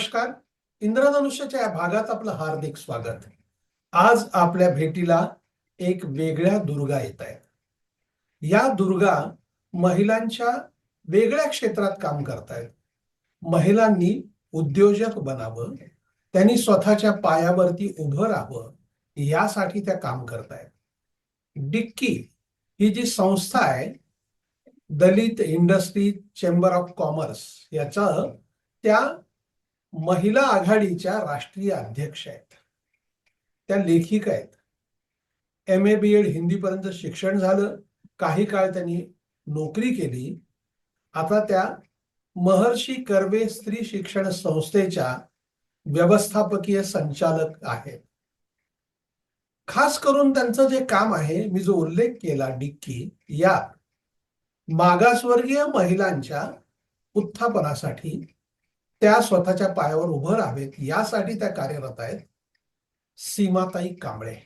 नमस्कार. इंद्रधनुष्याच्या या भागात आपलं हार्दिक स्वागत. आज आपल्या भेटीला एक वेगळ्या दुर्गा येत आहेत. या दुर्गा महिलांच्या वेगळ्या क्षेत्रात काम करतायत. महिलांनी उद्योजक बनावं त्यांनी स्वतःच्या पायावरती उभं राहावं यासाठी त्या काम करतायत. डिक्की ही जी संस्था आहे Dalit industry chamber of commerce याचं त्या महिला आघाडीच्या राष्ट्रीय अध्यक्ष आहेत. त्या लेखिका आहेत. एम ए बी एड हिंदीपर्यंत शिक्षण झालं. काही काळ त्यांनी नोकरी केली. आता त्या महर्षी कर्वे स्त्री शिक्षण संस्थेच्या व्यवस्थापकीय संचालक आहेत. खास करून त्यांचं जे काम आहे मी जो उल्लेख केला डिक्की या मागासवर्गीय महिलांच्या उत्थापनासाठी त्या स्वतःच्या पायावर उभं राहावेत. यासाठी त्या कार्यरत आहेत सीमाताई कांबळे.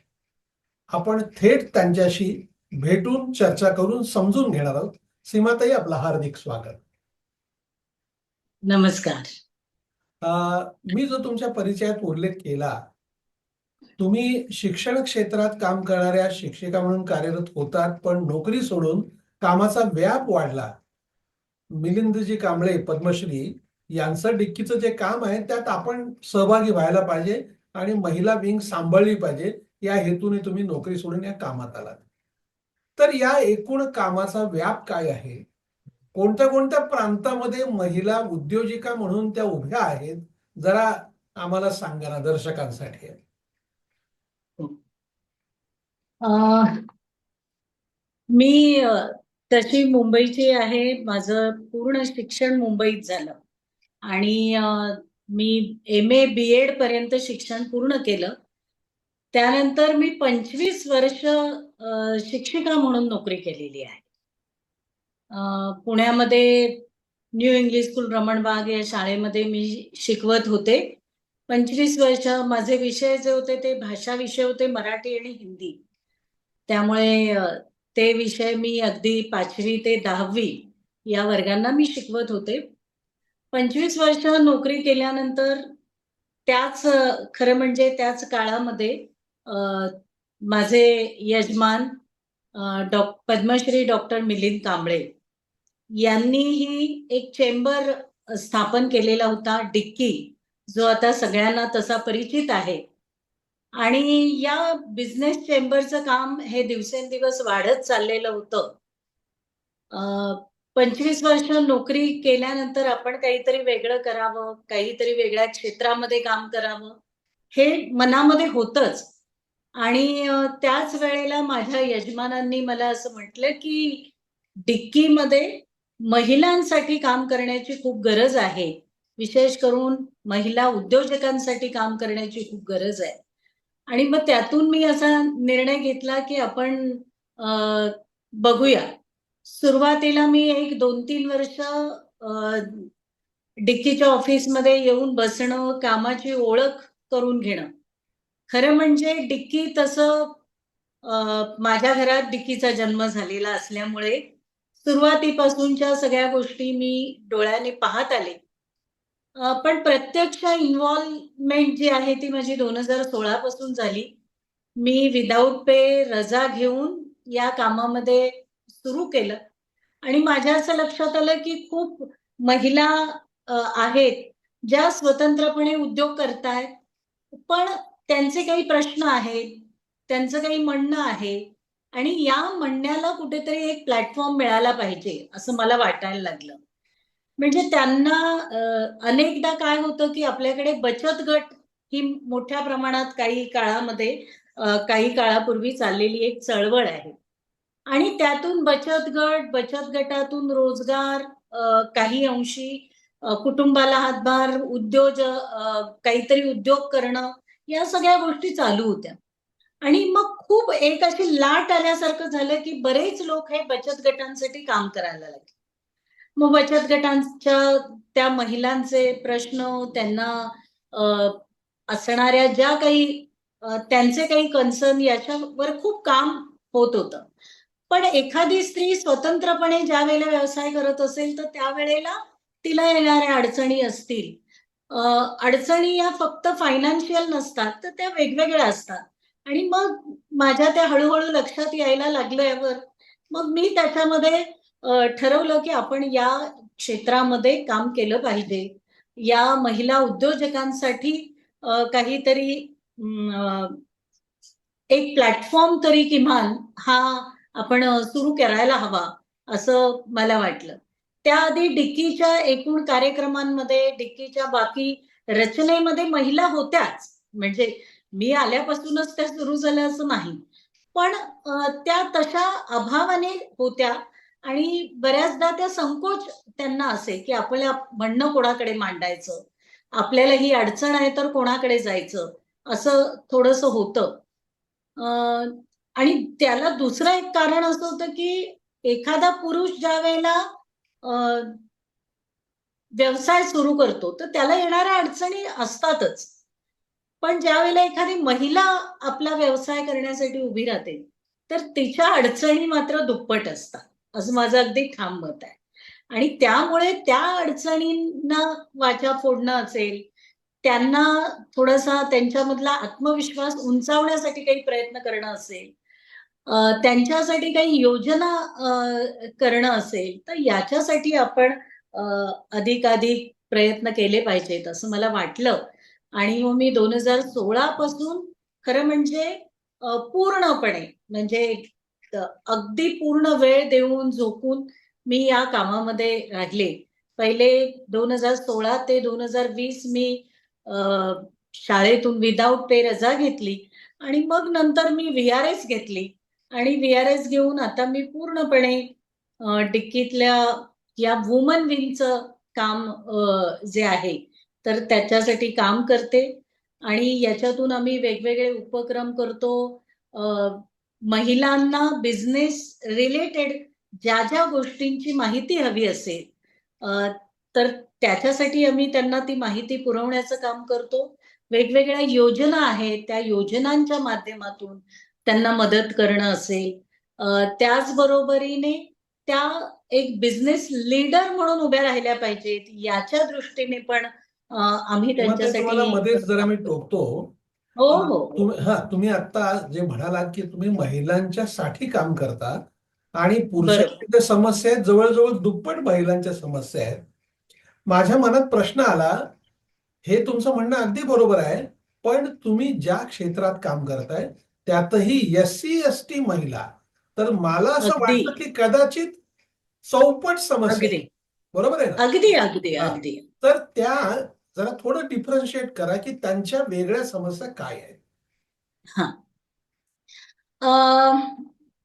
आपण थेट त्यांच्याशी भेटून चर्चा करून समजून घेणार आहोत. सीमाताई आपलं हार्दिक स्वागत. नमस्कार. अं, मी जो तुमच्या परिचयात उल्लेख केला तुम्ही शिक्षण क्षेत्रात काम करणाऱ्या शिक्षिका म्हणून कार्यरत होतात पण नोकरी सोडून कामाचा व्याप वाढला. मिलिंदजी कांबळे पद्मश्री यांचं डिक्कीचं जे काम आहे त्यात आपण सहभागी व्हायला पाहिजे आणि महिला विंग सांभाळली पाहिजे या हेतूने तुम्ही नोकरी सोडून या कामात आलात. तर या एकूण कामाचा व्याप काय आहे? कोणत्या कोणत्या प्रांतामध्ये महिला उद्योजिका म्हणून त्या उभ्या आहेत? जरा आम्हाला सांगा ना दर्शकांसाठी. मी तशी मुंबईची आहे. माझं पूर्ण शिक्षण मुंबईत झालं. आणि मी एम ए बी एड पर्यंत शिक्षण पूर्ण केलं. त्यानंतर मी पंचवीस वर्ष शिक्षिका म्हणून नोकरी केलेली आहे. पुण्यामध्ये न्यू इंग्लिश स्कूल रमणबाग या शाळेमध्ये मी शिकवत होते. पंचवीस वर्ष माझे विषय जे होते ते भाषा विषय होते मराठी आणि हिंदी. त्यामुळे ते विषय मी अगदी पाचवी ते दहावी या वर्गांना मी शिकवत होते. पंचवीस वर्ष नोकरी केल्यानंतर त्याच खरं म्हणजे त्याच काळामध्ये माझे यजमान डॉ पद्मश्री डॉक्टर मिलिंद कांबळे यांनीही एक चेंबर स्थापन केलेला होता डिक्की जो आता सगळ्यांना तसा परिचित आहे. आणि या बिझनेस चेंबरचं काम हे दिवसेंदिवस वाढत चाललेलं होतं. पंचवीस वर्ष नोकरी केल्यानंतर आपण काहीतरी वेगळं करावं काहीतरी वेगळ्या क्षेत्रामध्ये काम करावं हे मनामध्ये होतच. आणि त्याच वेळेला माझ्या यजमानांनी मला असं म्हटलं की डिक्कीमध्ये महिलांसाठी काम करण्याची खूप गरज आहे. विशेष करून महिला उद्योजकांसाठी काम करण्याची खूप गरज आहे. आणि मग त्यातून मी असा निर्णय घेतला की आपण बघूया. सुरुवातीला मी एक दोन तीन वर्ष डिक्कीच्या ऑफिसमध्ये येऊन बसणं कामाची ओळख करून घेणं. खरं म्हणजे डिक्की तसं माझ्या घरात डिक्कीचा जन्म झालेला असल्यामुळे सुरुवातीपासूनच्या सगळ्या गोष्टी मी डोळ्याने पाहत आले. पण प्रत्यक्ष इन्व्हॉल्वमेंट जी आहे ती माझी दोन हजार सोळा पासून झाली. मी विदाऊट पे रजा घेऊन या कामामध्ये सुरू केलं. आणि माझ्या असं लक्षात आलं की खूप महिला आहेत ज्या स्वतंत्रपणे उद्योग करतायत पण त्यांचे काही प्रश्न आहेत त्यांचं काही म्हणणं आहे आणि या म्हणण्याला कुठेतरी एक प्लॅटफॉर्म मिळाला पाहिजे असं मला वाटायला लागलं. म्हणजे त्यांना अनेकदा काय होतं की आपल्याकडे बचत गट ही मोठ्या प्रमाणात काही काळामध्ये काही काळापूर्वी चाललेली एक चळवळ आहे. आणि त्यातून बचत गट बचत गटातून रोजगार काही अंशी कुटुंबाला हातभार उद्योज काहीतरी उद्योग करणं या सगळ्या गोष्टी चालू होत्या. आणि मग खूप एक अशी लाट आल्यासारखं झालं की बरेच लोक हे बचत गटांसाठी काम करायला लागले. मग बचत गटांच्या त्या महिलांचे प्रश्न त्यांना असणाऱ्या ज्या काही त्यांचे काही कन्सर्न याच्यावर खूप काम होत होतं. पण एखादी स्त्री स्वतंत्रपणे ज्या वेळेला व्यवसाय करत असेल तर त्यावेळेला तिला येणाऱ्या अडचणी असतील. अडचणी या फक्त फायनान्शियल नसतात तर त्या वेगवेगळ्या असतात. आणि मग माझ्या त्या हळूहळू लक्षात यायला लागल्यावर मग मी त्याच्यामध्ये ठरवलं की आपण या क्षेत्रामध्ये काम केलं पाहिजे. या महिला उद्योजकांसाठी काहीतरी एक प्लॅटफॉर्म तरी किमान हा आपण सुरू करायला हवा असं मला वाटलं. त्याआधी डिक्कीच्या एकूण कार्यक्रमांमध्ये डिक्कीच्या बाकी रचनेमध्ये महिला होत्याच. म्हणजे मी आल्यापासूनच त्या सुरू झाल्या असं नाही. पण त्या तशा अभावाने होत्या आणि बऱ्याचदा त्या संकोच त्यांना असे की आपल्या म्हणणं कोणाकडे मांडायचं? आपल्याला ही अडचण आहे तर कोणाकडे जायचं? असं थोडस होतं. आणि त्याला दुसरं एक कारण असं होतं की एखादा पुरुष ज्या वेळेला व्यवसाय सुरू करतो तर त्याला येणाऱ्या अडचणी असतातच. पण ज्या वेळेला एखादी महिला आपला व्यवसाय करण्यासाठी उभी राहते तर तिच्या अडचणी मात्र दुप्पट असतात. असं माझं अगदी ठाम मत आहे. आणि त्यामुळे त्या अडचणींना वाचा फोडणं असेल त्यांना थोडासा त्यांच्यामधला आत्मविश्वास उंचावण्यासाठी काही प्रयत्न करणं असेल त्यांच्यासाठी काही योजना करणं असेल तर याच्यासाठी आपण अधिकाधिक प्रयत्न केले पाहिजेत असं मला वाटलं. आणि मग मी दोन हजार सोळा पासून खरं म्हणजे पूर्णपणे म्हणजे अगदी पूर्ण वेळ देऊन झोकून मी या कामामध्ये राहिले. पहिले दोन हजार सोळा ते दोन हजार वीस मी शाळेतून विदाऊट पे रजा घेतली. आणि मग नंतर मी व्ही आर एस घेतली. आणि व्ही आर एस घेऊन आता मी पूर्णपणे डिक्कीतल्या या वुमन विंगचं काम जे आहे तर त्याच्यासाठी काम करते. आणि याच्यातून आम्ही वेगवेगळे उपक्रम करतो. महिलांना बिझनेस रिलेटेड ज्या ज्या गोष्टींची माहिती हवी असेल तर त्याच्यासाठी आम्ही त्यांना ती माहिती पुरवण्याचं काम करतो. वेगवेगळ्या योजना आहेत त्या योजनांच्या माध्यमातून त्यांना मदत करणं असेल. त्याचबरोबरीने त्या एक बिझनेस लीडर म्हणून उभ्या राहिल्या पाहिजेत याच्या दृष्टीने पण आम्ही त्यांच्यासाठी मध्येच जरा मी टोकतो. हो हो. हो तुम्ही आता जे म्हणालात की तुम्ही महिलांच्या साठी काम करता आणि पुरुषांच्या समस्या आहेत जवळजवळ दुप्पट महिलांच्या समस्या आहेत. माझ्या मनात प्रश्न आला हे तुमचं म्हणणं अगदी बरोबर आहे पण तुम्ही ज्या क्षेत्रात काम करताय त्यातही एस सी एस टी महिला. तर मला असं वाटतं की कदाचित चौपट समस्या. बरोबर आहे ना? अगदी अगदी. अगदी. तर त्या जरा थोडं डिफरन्शिएट करा की त्यांच्या वेगळ्या समस्या काय आहेत. हा.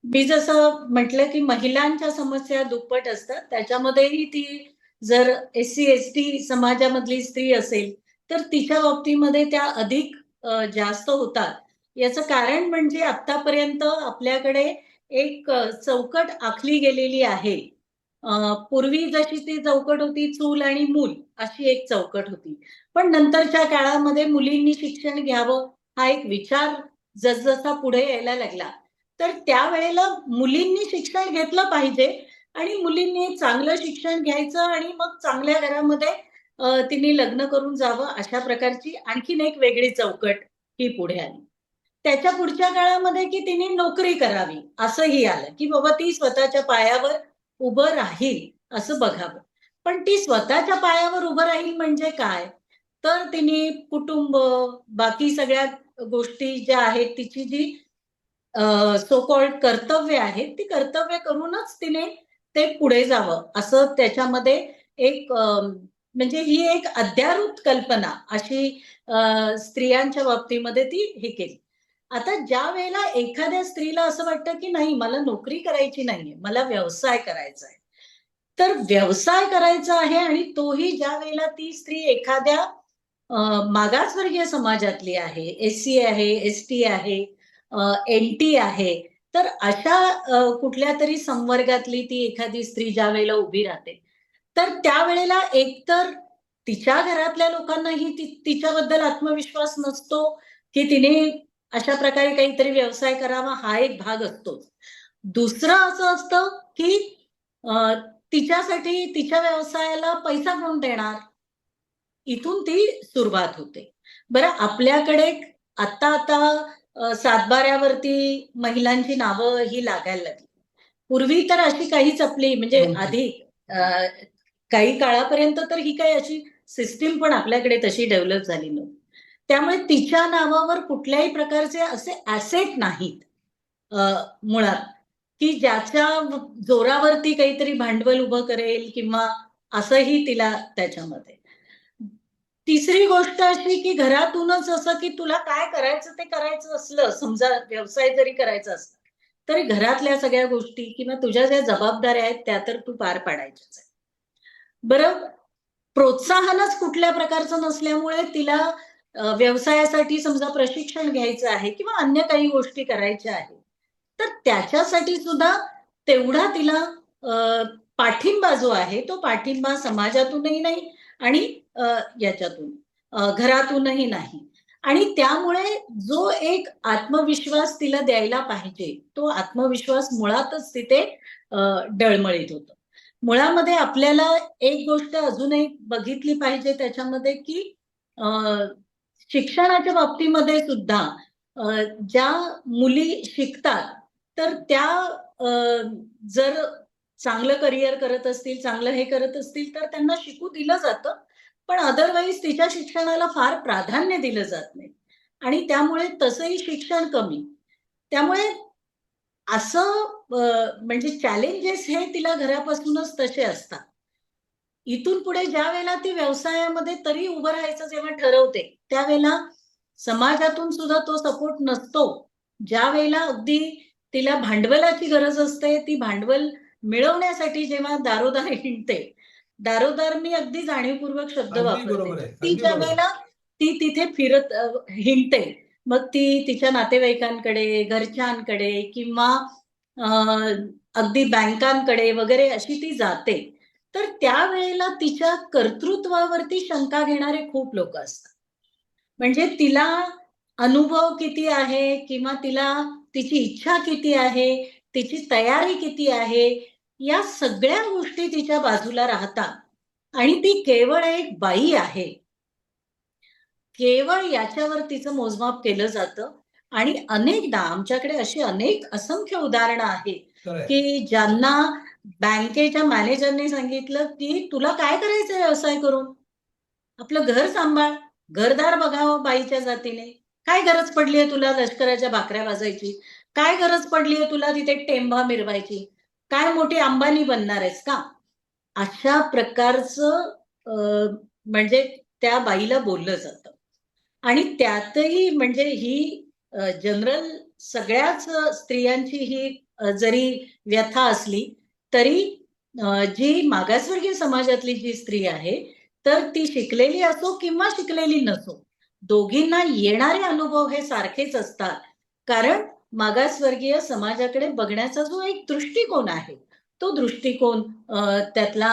मी जसं म्हटलं की महिलांच्या समस्या दुप्पट असतात. त्याच्यामध्येही ती जर एस सी एस टी समाजामधली स्त्री असेल तर तिच्या बाबतीमध्ये त्या अधिक जास्त होतात. याचं कारण म्हणजे आतापर्यंत आपल्याकडे एक चौकट आखली गेलेली आहे. पूर्वी जशी ती चौकट होती चूल आणि मूल अशी एक चौकट होती. पण नंतरच्या काळामध्ये मुलींनी शिक्षण घ्यावं हा एक विचार जसजसा पुढे यायला लागला. तर त्यावेळेला मुलींनी शिक्षण घेतलं पाहिजे आणि मुलींनी चांगलं शिक्षण घ्यायचं आणि मग चांगल्या घरामध्ये तिने लग्न करून जावं अशा प्रकारची आणखीन एक वेगळी चौकट ही पुढे आली. त्याच्या पुढच्या काळामध्ये की तिने नोकरी करावी असंही आलं की बाबा ती स्वतःच्या पायावर उभं राहील असं बघावं. पण ती स्वतःच्या पायावर उभं राहील म्हणजे काय? तर तिने कुटुंब बाकी सगळ्या गोष्टी ज्या आहेत तिची जी सोकॉल्ड कर्तव्य आहेत ती कर्तव्य करूनच तिने ते पुढे जावं. असं त्याच्यामध्ये एक म्हणजे ही एक अध्यारूत कल्पना अशी स्त्रियांच्या बाबतीमध्ये ती हे केली. आता ज्या वेळेला एखाद्या स्त्रीला असं वाटतं की नाही मला नोकरी करायची नाहीये मला व्यवसाय करायचा आहे तर व्यवसाय करायचा आहे आणि तोही ज्या वेळेला ती स्त्री एखाद्या मागासवर्गीय समाजातली आहे एस सी आहे एस टी आहे एन टी आहे तर अशा कुठल्या तरी संवर्गातली ती एखादी स्त्री ज्या वेळेला उभी राहते तर त्यावेळेला एकतर तिच्या घरातल्या लोकांनाही तिच्याबद्दल आत्मविश्वास नसतो की तिने अशा प्रकारे काहीतरी व्यवसाय करावा हा एक भाग असतोच दुसरं असं असतं की तिच्यासाठी तिच्या व्यवसायाला पैसा कोण देणार? इथून ती सुरुवात होते. बरं आपल्याकडे आता आता सातबाऱ्यावरती महिलांची नावं ही लागायला लागली. पूर्वी तर अशी काहीच आपली म्हणजे. आधी काही काळापर्यंत तर ही काही अशी सिस्टीम पण आपल्याकडे तशी डेव्हलप झाली नव्हती. त्यामुळे तिच्या नावावर कुठल्याही प्रकारचे असे ऍसेट नाहीत. मुळात. की ज्याच्या जोरावरती काहीतरी भांडवल उभं करेल किंवा असंही तिला त्याच्यामध्ये. तिसरी गोष्ट अशी की घरातूनच असं की तुला काय करायचं ते करायचं असलं समजा व्यवसाय जरी करायचा असला तरी घरातल्या सगळ्या गोष्टी किंवा तुझ्या ज्या जबाबदाऱ्या आहेत त्या तर तू पार पाडायच्याच आहे बरं प्रोत्साहनच कुठल्या प्रकारचं नसल्यामुळे तिला व्यवसायासाठी समजा प्रशिक्षण घ्यायचं आहे किंवा अन्य काही गोष्टी करायच्या आहेत तर त्याच्यासाठी सुद्धा तेवढा तिला अ, पाठिंबा जो आहे तो पाठिंबा समाजातूनही नाही आणि याच्यातून घरातूनही नाही. आणि त्यामुळे जो एक आत्मविश्वास तिला द्यायला पाहिजे तो आत्मविश्वास मुळातच तिथे डळमळीत होतो. मुळामध्ये आपल्याला एक गोष्ट अजूनही बघितली पाहिजे त्याच्यामध्ये की शिक्षणाच्या बाबतीमध्ये सुद्धा ज्या मुली शिकतात तर त्या जर चांगलं करिअर करत असतील चांगलं हे करत असतील तर त्यांना शिकू दिलं जातं. पण अदरवाईज तिच्या शिक्षणाला फार प्राधान्य दिलं जात नाही. आणि त्यामुळे तसंही शिक्षण कमी. त्यामुळे असं म्हणजे चॅलेंजेस हे तिला घरापासूनच तसे असतात. इथून पुढे ज्या वेळेला ती व्यवसायामध्ये तरी उभं राहायचं जेव्हा ठरवते त्यावेळेला समाजातून सुद्धा तो सपोर्ट नसतो. ज्या वेळेला अगदी तिला भांडवलाची गरज असते ती भांडवल मिळवण्यासाठी जेव्हा दारोदार हिंडते दारोदार मी अगदी जाणीवपूर्वक शब्द वापरते. ती ज्या. वेळेला ती तिथे फिरत हिंडते. मग ती तिच्या नातेवाईकांकडे घरच्यांकडे किंवा अगदी बँकांकडे वगैरे अशी ती जाते. तर त्यावेळेला तिच्या कर्तृत्वावरती शंका घेणारे खूप लोक असतात. म्हणजे तिला अनुभव किती आहे किंवा तिला तिची इच्छा किती आहे तिची तयारी किती आहे या सगळ्या गोष्टी तिच्या बाजूला राहतात आणि ती केवळ एक बाई आहे. केवळ याच्यावर तिचं मोजमाप केलं जातं. आणि अनेकदा आमच्याकडे अशी अनेक असंख्य उदाहरणं आहेत. की ज्यांना बँकेच्या मॅनेजरने सांगितलं की तुला काय करायचं व्यवसाय करून? आपलं घर सांभाळ घरदार बघावं बाईच्या जातीने. काय गरज पडली आहे तुला लष्कराच्या भाकऱ्या वाजायची काय गरज पडली आहे तुला तिथे टेंबा मिरवायची? काय मोठी अंबानी बनणार आहेस का? अशा प्रकारचं म्हणजे त्या बाईला बोललं जातं. आणि त्यातही म्हणजे ही जनरल सगळ्याच स्त्रियांची ही जरी व्यथा असली तरी जी मागासवर्गीय समाजातली जी स्त्री आहे तर ती शिकलेली असो किंवा शिकलेली नसो दोघींना येणारे अनुभव हे सारखेच असतात. कारण मागासवर्गीय समाजाकडे बघण्याचा जो एक दृष्टिकोन आहे तो दृष्टिकोन त्यातला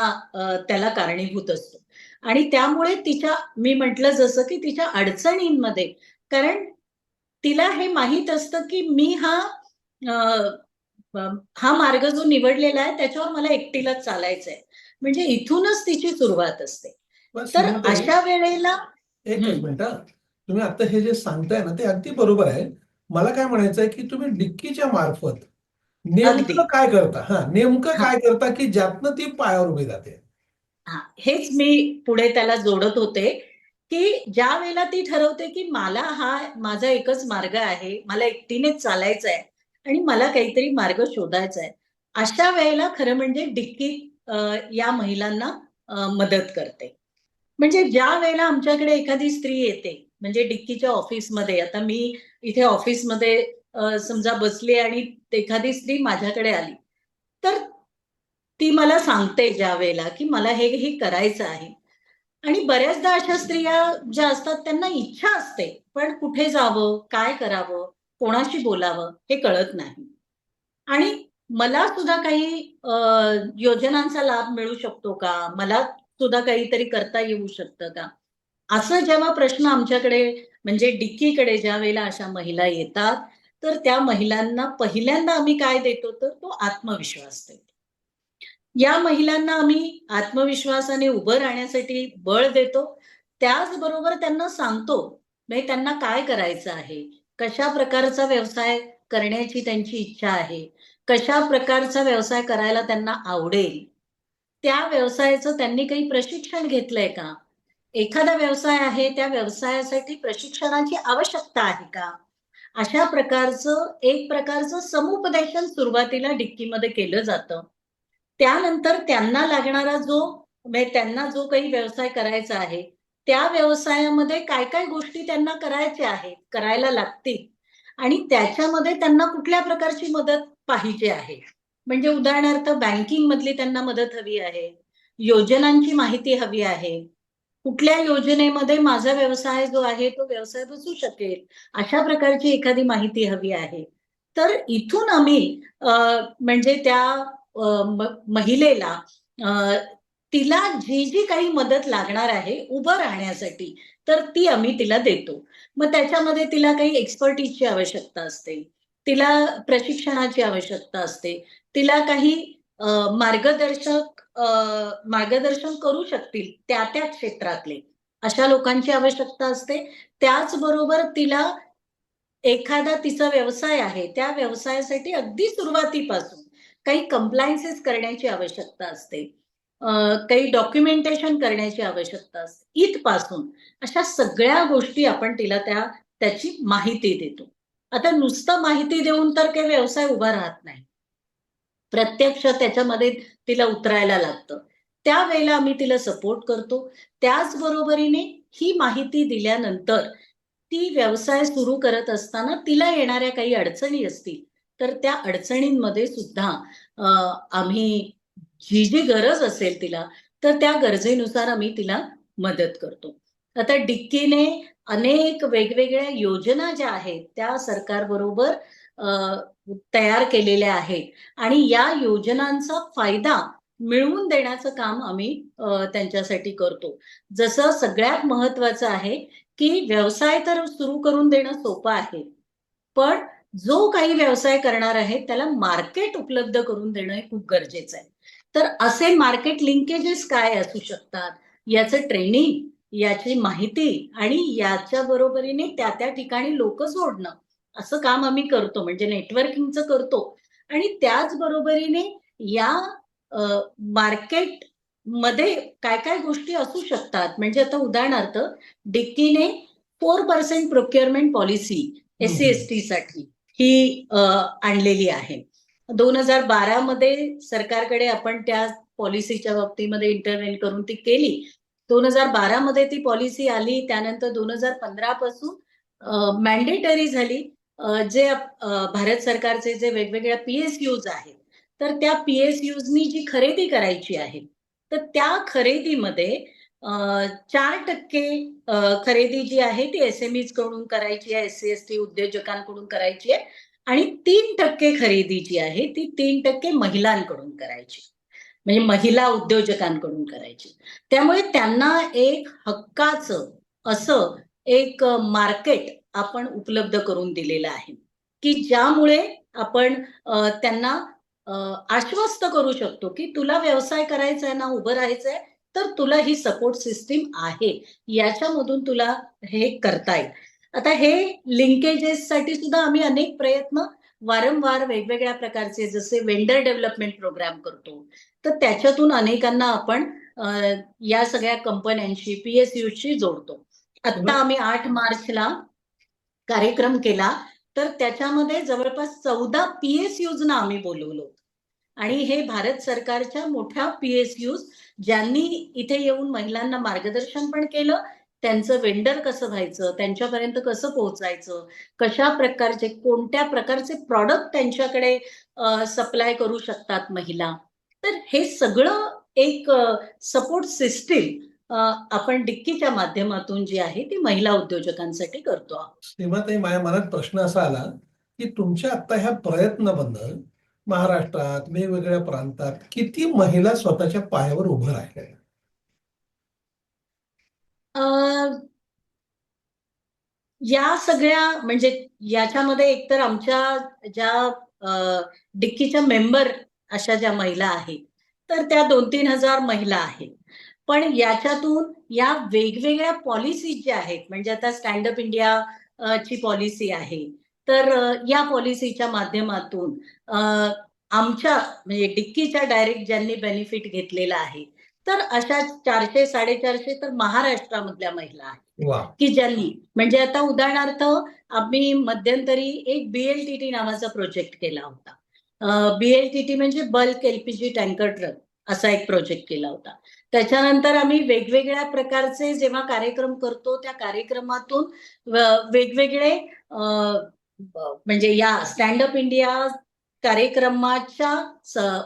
त्याला कारणीभूत असतो. आणि त्यामुळे तिच्या मी म्हटलं जसं की तिच्या अडचणींमध्ये कारण तिला हे माहीत असतं की मी हा हा मार्ग जो निवडलेला आहे त्याच्यावर मला एकटीलाच चालायचं आहे म्हणजे इथूनच तिची सुरुवात असते तर अशा वेळेला एकच हं. मिनिट. तुम्ही आता हे जे सांगताय ना ते अगदी बरोबर आहे मला काय म्हणायचं आहे की तुम्ही डिक्कीच्या मार्फत. नेमकं काय करता हा नेमकं. काय करता की ज्यातनं ती पायावर उभी जाते हेच मी पुढे त्याला जोडत होते की ज्या वेळेला ती ठरवते की मला हा माझा एकच मार्ग आहे मला एकटीनेच चालायचा आहे आणि मला काहीतरी मार्ग शोधायचा आहे अशा वेळेला खरं म्हणजे डिक्की या महिलांना मदत करते. म्हणजे ज्या वेळेला आमच्याकडे एखादी स्त्री येते म्हणजे डिक्कीच्या ऑफिसमध्ये आता मी इथे ऑफिसमध्ये समजा बसली आणि एखादी स्त्री माझ्याकडे आली तर ती मला सांगते ज्या वेळेला की मला हे हे करायचं आहे. आणि बऱ्याचदा अशा स्त्रिया ज्या असतात त्यांना इच्छा असते पण कुठे जावं काय करावं कोणाशी बोलावं हे कळत नाही. आणि मला सुद्धा काही योजनांचा लाभ मिळू शकतो का? मला सुद्धा काहीतरी करता येऊ शकतं का? असं जेव्हा प्रश्न आमच्याकडे म्हणजे डिक्कीकडे ज्या वेळेला अशा महिला येतात तर त्या महिलांना पहिल्यांदा आम्ही काय देतो? तर तो आत्मविश्वास देतो. या महिलांना आम्ही आत्मविश्वासाने उभं राहण्यासाठी बळ देतो. त्याचबरोबर त्यांना सांगतो म्हणजे त्यांना काय करायचं आहे? कशा प्रकारचा व्यवसाय करण्याची त्यांची इच्छा आहे? कशा प्रकारचा व्यवसाय करायला त्यांना आवडेल? त्या व्यवसायाचं त्यांनी काही प्रशिक्षण घेतलंय का? एखादा व्यवसाय आहे त्या व्यवसायासाठी प्रशिक्षणाची आवश्यकता आहे का? अशा प्रकारचं एक प्रकारचं समुपदेशन सुरुवातीला डिक्कीमध्ये केलं जातं. त्यानंतर त्यांना लागणारा जो म्हणजे त्यांना जो काही व्यवसाय करायचा आहे त्या व्यवसायामध्ये काय काय गोष्टी त्यांना करायच्या आहेत करायला लागतील. आणि त्याच्यामध्ये त्यांना कुठल्या प्रकारची मदत पाहिजे आहे? म्हणजे उदाहरणार्थ बँकिंग मधली त्यांना मदत हवी आहे योजनांची माहिती हवी आहे कुठल्या योजनेमध्ये माझा व्यवसाय जो आहे तो व्यवसाय बसू शकेल अशा प्रकारची एखादी माहिती हवी आहे. तर इथून आम्ही म्हणजे त्या महिलेला तिला जी जी काही मदत लागणार आहे उभं राहण्यासाठी तर ती आम्ही तिला देतो. मग त्याच्यामध्ये तिला काही एक्सपर्टीजची आवश्यकता असते तिला प्रशिक्षणाची आवश्यकता असते तिला काही मार्गदर्शक मार्गदर्शन करू शकतील त्या त्या क्षेत्रातले अशा लोकांची आवश्यकता असते. त्याचबरोबर तिला एखादा तिचा व्यवसाय आहे त्या व्यवसायासाठी अगदी सुरुवातीपासून काही कंप्लायन्सेस करण्याची आवश्यकता असते. काही डॉक्युमेंटेशन करण्याची आवश्यकता असते. इथपासून अशा सगळ्या गोष्टी आपण तिला त्या त्याची माहिती देतो. आता नुसतं माहिती देऊन तर काही व्यवसाय उभा राहत नाही. प्रत्यक्ष त्याच्यामध्ये तिला उतरायला लागतं. त्यावेळेला आम्ही तिला सपोर्ट करतो. त्याचबरोबरीने ही माहिती दिल्यानंतर ती व्यवसाय सुरू करत असताना तिला येणाऱ्या काही अडचणी असतील तर त्या अडचणींमध्ये सुद्धा आम्ही जी जी गरज असेल तिला तर त्या गरजेनुसार आम्ही तिला मदत करतो. आता डिक्कीने अनेक वेगवेगळ्या योजना ज्या आहेत त्या सरकारबरोबर तयार केलेल्या आहेत. आणि या योजनांचा फायदा मिळवून देण्याचं काम आम्ही त्यांच्यासाठी करतो. जसं सगळ्यात महत्वाचं आहे की व्यवसाय तर सुरू करून देणं सोपं आहे पण जो काही व्यवसाय करणार आहे त्याला मार्केट उपलब्ध करून देणं हे खूप गरजेचं आहे. तर असे मार्केट लिंकेजेस काय असू शकतात? याचं ट्रेनिंग याची माहिती आणि याच्या बरोबरीने त्या त्या ठिकाणी लोक जोडणं असं काम आम्ही करतो. म्हणजे नेटवर्किंगचं करतो. आणि त्याच बरोबरीने या मार्केटमध्ये काय काय गोष्टी असू शकतात. म्हणजे आता उदाहरणार्थ डिक्कीने four percent procurement policy S C S T साठी. ही आणलेली आहे. दोन हजार बारामध्ये सरकारकडे आपण त्या पॉलिसीच्या बाबतीमध्ये इंटरव्हेन करून ती केली. दोन हजार बारामध्ये ती पॉलिसी आली त्यानंतर दोन हजार पंधरा पासून मॅन्डेटरी झाली. जे भारत सरकारचे जे वेगवेगळ्या पीएसयूज आहेत तर त्या पीएसयूजनी जी खरेदी करायची आहे तर त्या खरेदीमध्ये चार टक्के खरेदी जी आहे ती एसएमईजकडून करायची आहे एस सी एस टी उद्योजकांकडून करायची आहे आणि तीन टक्के खरेदी जी आहे ती तीन टक्के महिलांकडून करायची. म्हणजे महिला उद्योजकांकडून करायची. त्यामुळे त्यांना एक हक्काचं असं एक मार्केट आपण उपलब्ध करून दिलेलं आहे. की ज्यामुळे आपण त्यांना आश्वस्त करू शकतो की तुला व्यवसाय करायचा आहे ना उभं राहायचंय तर तुला ही सपोर्ट सिस्टीम आहे. याच्यामधून तुला हे करता येईल. आता हे लिंकेजेस साठी सुद्धा आम्ही अनेक प्रयत्न वारंवार वेगवेगळ्या प्रकारचे जसे वेंडर डेव्हलपमेंट प्रोग्राम करतो तर त्याच्यातून अनेकांना आपण या सगळ्या कंपन्यांशी पीएसयूशी जोडतो. आता आम्ही आठ मार्चला कार्यक्रम केला तर त्याच्यामध्ये जवळपास चौदा पीएसयूजना आम्ही बोलवलो आणि हे भारत सरकारच्या मोठ्या पीएसयूज ज्यांनी इथे येऊन महिलांना मार्गदर्शन पण केलं त्यांचं वेंडर कसं व्हायचं त्यांच्यापर्यंत कसं पोहोचायचं कशा प्रकारचे कोणत्या प्रकारचे प्रॉडक्ट त्यांच्याकडे सप्लाय करू शकतात महिला? तर हे सगळं एक सपोर्ट सिस्टीम आपण डिक्कीच्या माध्यमातून जी आहे ती महिला उद्योजकांसाठी करतो आहोत. माझ्या मनात प्रश्न असा आला की तुमच्या आता ह्या प्रयत्नाबद्दल महाराष्ट्रात वेगवेगळ्या प्रांतात किती महिला स्वतःच्या पायावर उभं राहिल्या या सगळ्या म्हणजे याच्यामध्ये एकतर आमच्या ज्या डिक्कीच्या मेंबर अशा ज्या महिला आहेत तर त्या दोन तीन हजार महिला आहेत. पण याच्यातून या वेगवेगळ्या पॉलिसीज ज्या आहेत म्हणजे आता स्टँड अप इंडिया ची पॉलिसी आहे तर या पॉलिसीच्या माध्यमातून आमच्या म्हणजे डिक्कीच्या डायरेक्ट ज्यांनी बेनिफिट घेतलेला आहे तर अशा चारशे साडेचारशे तर महाराष्ट्रामधल्या महिला आहेत. की ज्यांनी म्हणजे आता उदाहरणार्थ आम्ही मध्यंतरी एक बीएलटीटी नावाचा प्रोजेक्ट केला होता. बीएलटीटी म्हणजे बल्क एलपीजी टँकर ट्रक असा एक प्रोजेक्ट केला होता. त्याच्यानंतर आम्ही वेगवेगळ्या प्रकारचे जेव्हा कार्यक्रम करतो त्या कार्यक्रमातून वेगवेगळे म्हणजे या स्टँड अप इंडिया कार्यक्रमाच्या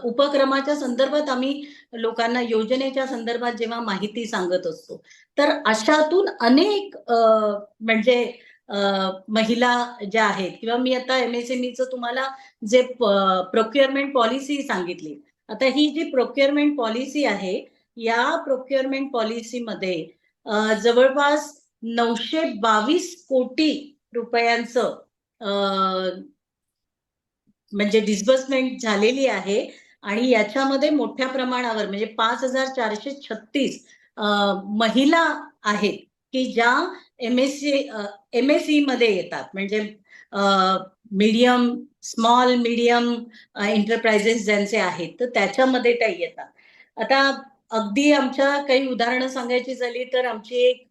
उपक्रमाच्या संदर्भात आम्ही लोकांना योजनेच्या संदर्भात जेव्हा माहिती सांगत असतो तर अशातून अनेक म्हणजे महिला ज्या आहेत किंवा मी आता एमएसएमईचं तुम्हाला जे प्रोक्युअरमेंट पॉलिसी सांगितली आता ही जी प्रोक्युअरमेंट पॉलिसी आहे या प्रोक्युअरमेंट पॉलिसीमध्ये जवळपास नऊशे बावीस कोटी रुपयांचं म्हणजे डिस्बर्समेंट झालेली आहे आणि याच्यामध्ये मोठ्या प्रमाणावर म्हणजे पाच हजार चारशे छत्तीस महिला आहेत की ज्या M S C M S C मध्ये येतात. म्हणजे मीडियम स्मॉल मीडियम एंटरप्राइजेस ज्यांचे आहेत तर त्याच्यामध्ये त्या येतात. आता अगदी आमच्या काही उदाहरणं सांगायची झाली तर आमची एक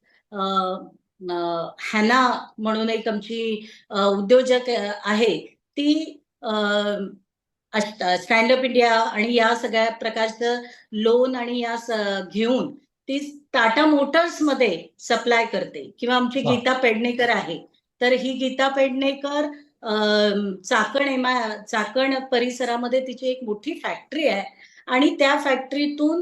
हॅना म्हणून एक आमची उद्योजक आहे. ती स्टँड अप इंडिया आणि या सगळ्या प्रकारचं लोन आणि या घेऊन ती टाटा मोटर्समध्ये सप्लाय करते. किंवा आमची. गीता पेडणेकर आहे. तर ही गीता पेडणेकर चाकण एमा चाकण परिसरामध्ये तिची एक मोठी फॅक्टरी आहे. आणि त्या फॅक्टरीतून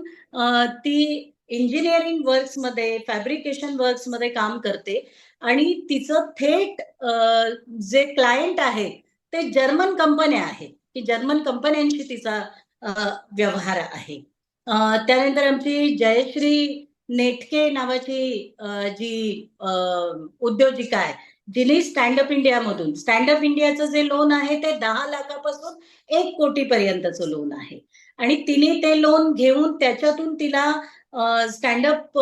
ती इंजिनिअरिंग वर्क्समध्ये फॅब्रिकेशन वर्क्समध्ये काम करते. आणि तिचं थेट जे क्लायंट आहे ते जर्मन कंपन्या आहेत की जर्मन कंपन्यांशी तिचा व्यवहार आहे. त्यानंतर आमची जयश्री नेटके नावाची जी उद्योजिका आहे जिने स्टँड अप इंडियामधून स्टँड अप इंडियाचं जे लोन आहे ते दहा लाखापासून एक कोटीपर्यंतचं लोन आहे. आणि तिने ते लोन घेऊन त्याच्यातून तिला स्टँडअप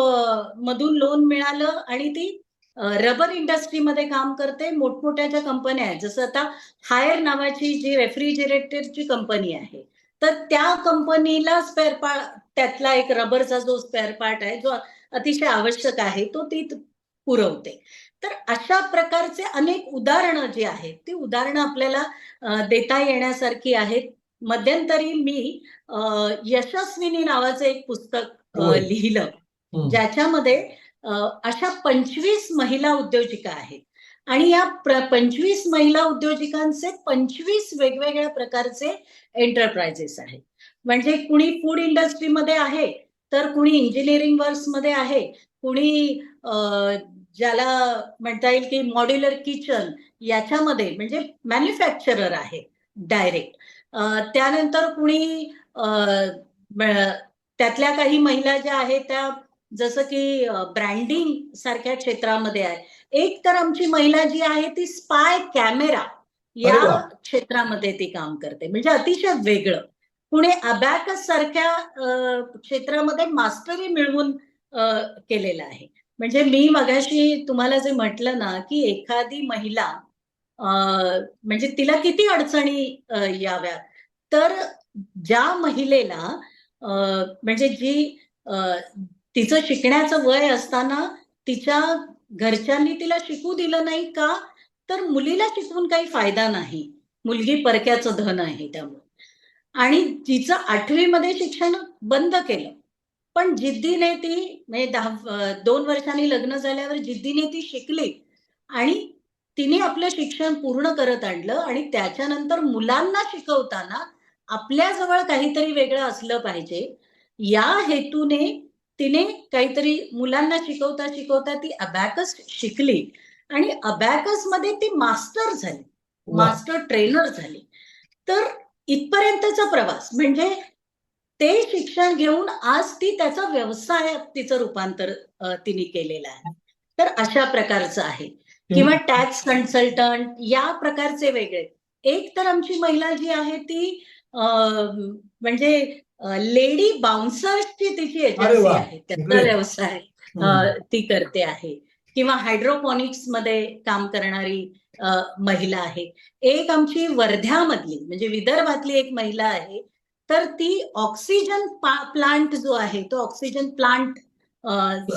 मधून लोन मिळालं आणि ती रबर इंडस्ट्रीमध्ये काम करते मोठमोठ्या ज्या कंपन्या आहेत जसं आता हायर नावाची जी रेफ्रिजरेटरची कंपनी आहे तर त्या कंपनीला स्पेअर पार्ट त्यातला एक रबरचा जो स्पेअर पार्ट आहे जो अतिशय आवश्यक आहे तो ती पुरवते. तर अशा प्रकारचे अनेक उदाहरणं जी आहेत ती उदाहरणं आपल्याला देता येण्यासारखी आहेत. मध्यंतरी मी यशस्विनी नावाचं एक पुस्तक लिहिलं. ज्याच्यामध्ये अशा पंचवीस महिला उद्योजिका आहेत. आणि या पंचवीस महिला उद्योजिकांचे पंचवीस वेगवेगळ्या प्रकारचे एंटरप्राइजेस आहेत. म्हणजे कुणी फूड इंडस्ट्रीमध्ये आहे तर कुणी इंजिनिअरिंग वर्क्समध्ये आहे. कुणी ज्याला म्हणता येईल की मॉड्युलर किचन याच्यामध्ये म्हणजे मॅन्युफॅक्चरर आहे डायरेक्ट त्यानंतर कुणी त्यातल्या काही महिला ज्या आहेत त्या जसं की ब्रँडिंग सारख्या क्षेत्रामध्ये आहे. एक तर आमची महिला जी आहे ती स्पाय कॅमेरा या. क्षेत्रामध्ये ती काम करते. म्हणजे अतिशय वेगळं. पुणे अबॅकस सारख्या क्षेत्रामध्ये मास्टरी मिळवून केलेलं आहे. म्हणजे मी मगाशी तुम्हाला जे म्हटलं ना की एखादी महिला म्हणजे तिला किती अडचणी याव्या तर ज्या महिलेला म्हणजे जी तिचं शिकण्याचं वय असताना तिच्या घरच्यांनी तिला शिकू दिलं नाही का तर मुलीला शिकवून काही फायदा नाही. मुलगी परक्याचं धन आहे त्यामुळे. आणि तिचं आठवीमध्ये शिक्षण बंद केलं. पण जिद्दीने ती म्हणजे दहा दोन वर्षांनी लग्न झाल्यावर जिद्दीने ती शिकली. आणि तिने आपलं शिक्षण पूर्ण करत आणलं आणि त्याच्यानंतर मुलांना शिकवताना आपल्याजवळ काहीतरी वेगळं असलं पाहिजे. या हेतूने तिने काहीतरी मुलांना शिकवता शिकवता ती अबॅकस शिकली आणि अबॅकसमध्ये ती मास्टर झाली. मास्टर ट्रेनर झाली. तर इथपर्यंतचा प्रवास म्हणजे ते शिक्षण घेऊन आज ती त्याचा व्यवसायात तिचं रूपांतर तिने केलेलं आहे. तर अशा प्रकारचं आहे. किंवा टॅक्स कन्सल्टंट या प्रकारचे वेगळे. एक तर आमची महिला जी आहे ती म्हणजे लेडी बाउन्सर्सची तिची एजन्सी. आहे त्याचा. व्यवसाय. ती करते आहे किंवा हायड्रोपॉनिक्समध्ये काम करणारी महिला आहे एक आमची वर्ध्यामधली म्हणजे विदर्भातली एक महिला आहे तर ती ऑक्सिजन प्लांट जो आहे तो ऑक्सिजन प्लांट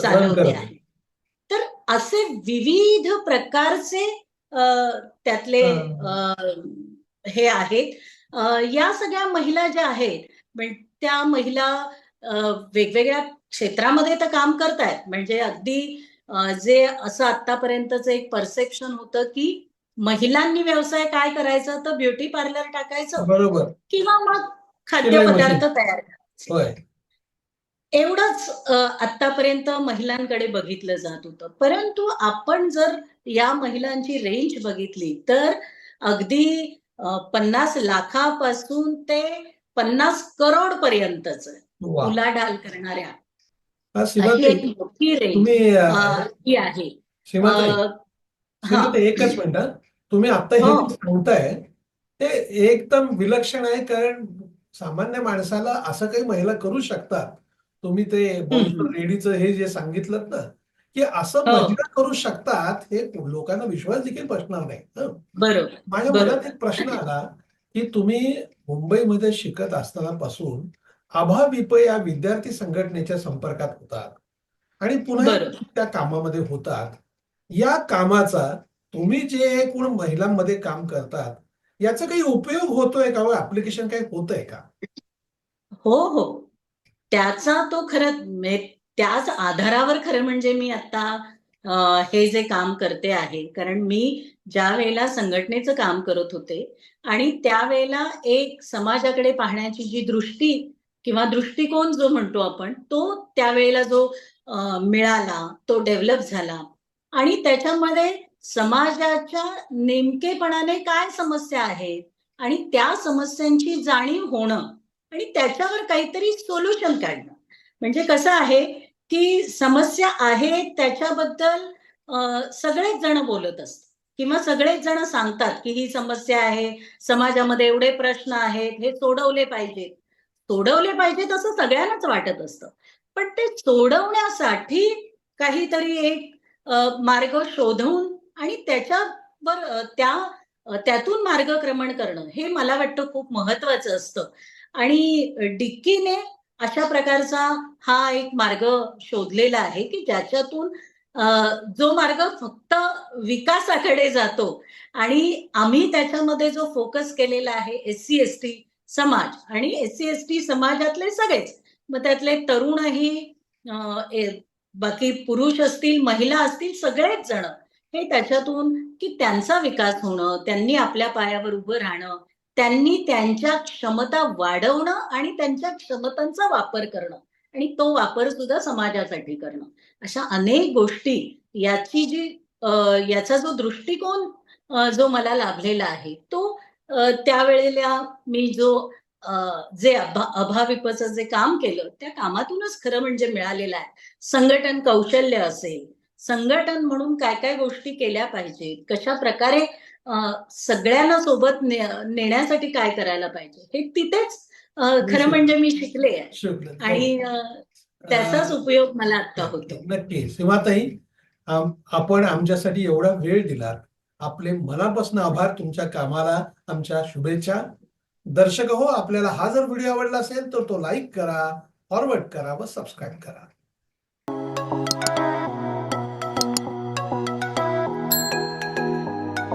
चालवते. आहे तर असे विविध प्रकारचे त्यातले हा. आहेत या सगळ्या महिला ज्या आहेत त्या महिला वेगवेगळ्या क्षेत्रामध्ये तर काम करतायत. म्हणजे अगदी जे असं आतापर्यंतचं एक परसेप्शन होतं की महिलांनी व्यवसाय काय करायचा तर ब्युटी पार्लर टाकायचं. बरोबर. किंवा मग खाद्यपदार्थ तयार करायचे. एवढंच आतापर्यंत महिलांकडे बघितलं जात होतं. परंतु आपण जर या महिलांची रेंज बघितली तर अगदी पन्नास लाखापासून ते पन्नास करोड पर्यंतच उलाढाल करणाऱ्या. हा, आहे. एकच मिनिट. हा. तुम्ही आता हे हो. सांगताय ते एकदम विलक्षण आहे कारण सामान्य माणसाला असं काही महिला करू शकतात. तुम्ही ते लेडीचं हे जे सांगितलं ना की असं हो. महिला करू शकतात हे लोकांना विश्वास देखील बसणार नाही हं. माझ्या. मनात एक प्रश्न आला की तुम्ही मुंबईमध्ये शिकत असताना पासून आभा विप या विद्यार्थी संघटनेच्या संपर्कात होतात आणि पुन्हा. त्या कामामध्ये होतात या कामाचा तुम्ही जे एकूण महिलांमध्ये काम करतात याचा काही उपयोग होतोय का ऍप्लिकेशन काही होतंय का हो हो त्याचा तो खरं त्याच आधारावर खरं म्हणजे मी आता हे जे काम करते आहे कारण मी ज्या वेळेला संघटनेचं काम करत होते आणि त्यावेळेला एक समाजाकडे पाहण्याची जी दृष्टी किंवा दृष्टिकोन जो म्हणतो आपण तो त्यावेळेला जो मिळाला तो डेव्हलप झाला. आणि त्याच्यामध्ये समाजाच्या नेमकेपणाने काय समस्या आहेत आणि त्या समस्यांची जाणीव होणं आणि त्याच्यावर काहीतरी सोल्युशन काढणं. म्हणजे कसं आहे की समस्या आहे त्याच्याबद्दल सगळेच जण बोलत असतात. किंवा सगळेच जण सांगतात की ही समस्या आहे समाजामध्ये एवढे प्रश्न आहेत हे सोडवले पाहिजेत. सोडवले पाहिजेत असं सगळ्यांनाच वाटत असतं. पण ते सोडवण्यासाठी काहीतरी एक मार्ग शोधून आणि त्याच्यावर त्या त्यातून मार्गक्रमण करणं हे मला वाटतं खूप महत्वाचं असतं. आणि डिक्कीने अशा प्रकारचा हा एक मार्ग शोधलेला आहे की ज्याच्यातून जो मार्ग फक्त विकासाकडे जातो आणि आम्ही त्याच्यामध्ये जो फोकस केलेला आहे एस सी एस टी समाज आणि एस सी एस टी समाजातले सगळेच मग त्यातले तरुणही बाकी पुरुष असतील महिला असतील सगळेच जण हे त्याच्यातून की त्यांचा विकास होणं त्यांनी आपल्या पायावर उभं राहणं त्यांनी त्यांच्या क्षमता वाढवणं आणि त्यांच्या क्षमतांचा वापर करणं. आणि तो वापर सुद्धा समाजासाठी करणं. अशा अनेक गोष्टी याची जी याचा जो दृष्टिकोन जो मला लाभलेला आहे तो त्यावेळेला मी जो जे अभा अभाविपचं जे काम केलं त्या कामातूनच खरं म्हणजे मिळालेलं आहे. संघटन कौशल्य असेल. संघटन म्हणून काय काय गोष्टी केल्या पाहिजेत? कशा प्रकारे सगळ्यांना सोबत ने- नेण्यासाठी काय करायला पाहिजे? हे तिथेच खरं म्हणजे मी शिकले. आणि अ, त्याचाच उपयोग मला आता होतो. नक्की सीमाताई आपण आमच्यासाठी एवढा वेळ दिलात. आपले मनापासून आभार तुमच्या कामाला आमच्या शुभेच्छा. दर्शक हो आपल्याला हा जर व्हिडिओ आवडला असेल तर तो लाईक करा फॉरवर्ड करा व सबस्क्राईब करा.